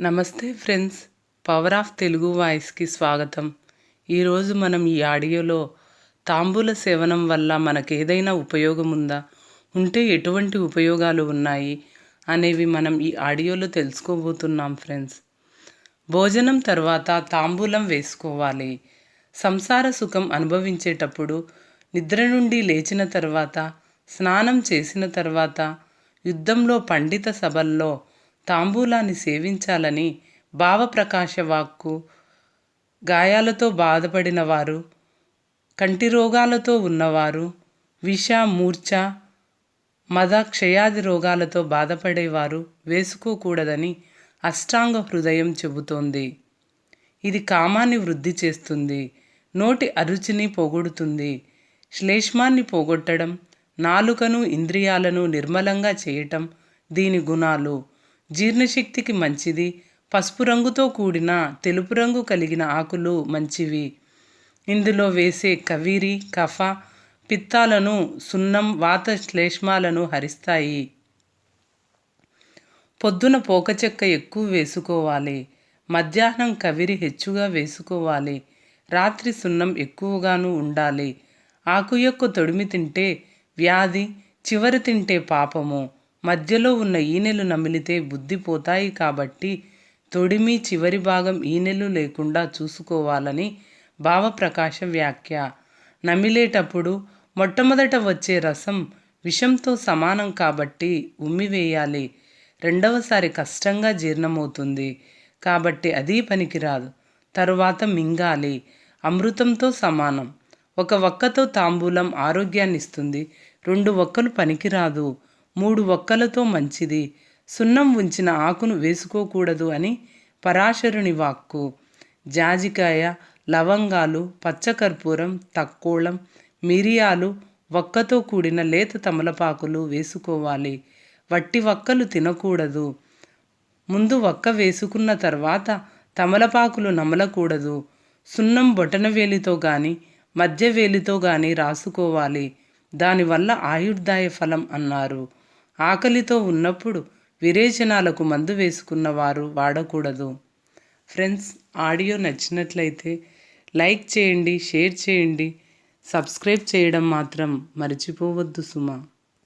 నమస్తే friends. Power of Telugu వాయిస్కి స్వాగతం. ఈరోజు మనం ఈ ఆడియోలో తాంబూల సేవనం వల్ల మనకు ఏదైనా ఉపయోగం ఉందా ఉంటే ఎటువంటి ఉపయోగాలు ఉన్నాయి? అనేవి మనం ఈ ఆడియోలో తెలుసుకోబోతున్నాం ఫ్రెండ్స్. భోజనం తర్వాత తాంబూలం వేసుకోవాలి. సంసార సుఖం అనుభవించేటప్పుడు నిద్ర నుండి లేచిన తర్వాత స్నానం చేసిన తర్వాత యుద్ధంలో పండిత సభల్లో తాంబూలాన్ని సేవించాలని భావప్రకాశ వాక్కు గాయాలతో బాధపడిన వారు కంటి రోగాలతో ఉన్నవారు విష మూర్ఛ మద క్షయాది రోగాలతో బాధపడేవారు వేసుకోకూడదని అష్టాంగ హృదయం చెబుతోంది. ఇది కామాన్ని వృద్ధి చేస్తుంది నోటి అరుచిని పోగొడుతుంది శ్లేష్మాన్ని పోగొట్టడం నాలుకను ఇంద్రియాలను నిర్మలంగా చేయటం దీని గుణాలు. జీర్ణశక్తికి మంచిది. పసుపు రంగుతో కూడిన తెలుపు రంగు కలిగిన ఆకులు మంచివి. ఇందులో వేసే కవిరి కఫ పిత్తాలను సున్నం వాత శ్లేష్మాలను హరిస్తాయి. పొద్దున పోకచెక్క ఎక్కువ వేసుకోవాలి. మధ్యాహ్నం కవిరి హెచ్చుగా వేసుకోవాలి. రాత్రి సున్నం ఎక్కువగాను ఉండాలి. ఆకు యొక్క తొడిమి తింటే వ్యాధి చివరి తింటే పాపము. మధ్యలో ఉన్న ఈనెలు నమిలితే బుద్ధి పోతాయి కాబట్టి తొడిమి చివరి భాగం ఈనెలు లేకుండా చూసుకోవాలని భావప్రకాశ వ్యాఖ్య. నమిలేటప్పుడు మొట్టమొదట వచ్చే రసం విషంతో సమానం కాబట్టి ఉమ్మివేయాలి రెండవసారి కష్టంగా జీర్ణమవుతుంది కాబట్టి అది పనికిరాదు. తరువాత మింగాలి. అమృతంతో సమానం. ఒక ఒక్కతో తాంబూలం ఆరోగ్యాన్ని ఇస్తుంది రెండు ఒక్కలు పనికిరాదు. మూడు ఒక్కలతో మంచిది. సున్నం ఉంచిన ఆకును వేసుకోకూడదు అని పరాశరుని వాక్కు. జాజికాయ లవంగాలు పచ్చకర్పూరం తక్కోళం మిరియాలు వక్కతో కూడిన లేత తమలపాకులు వేసుకోవాలి. వట్టి వక్కలు తినకూడదు. ముందు వక్క వేసుకున్న తర్వాత తమలపాకులు నమలకూడదు. సున్నం బొటనవేలితో కానీ మధ్య వేలితో కానీ రాసుకోవాలి. దానివల్ల ఆయుర్దాయ ఫలం అన్నారు. ఆకలితో ఉన్నప్పుడు విరేచనాలకు మందు వేసుకున్న వారు వాడకూడదు. ఫ్రెండ్స్ ఆడియో నచ్చినట్లయితే లైక్ చేయండి షేర్ చేయండి. సబ్స్క్రైబ్ చేయడం మాత్రం మర్చిపోవద్దు సుమా.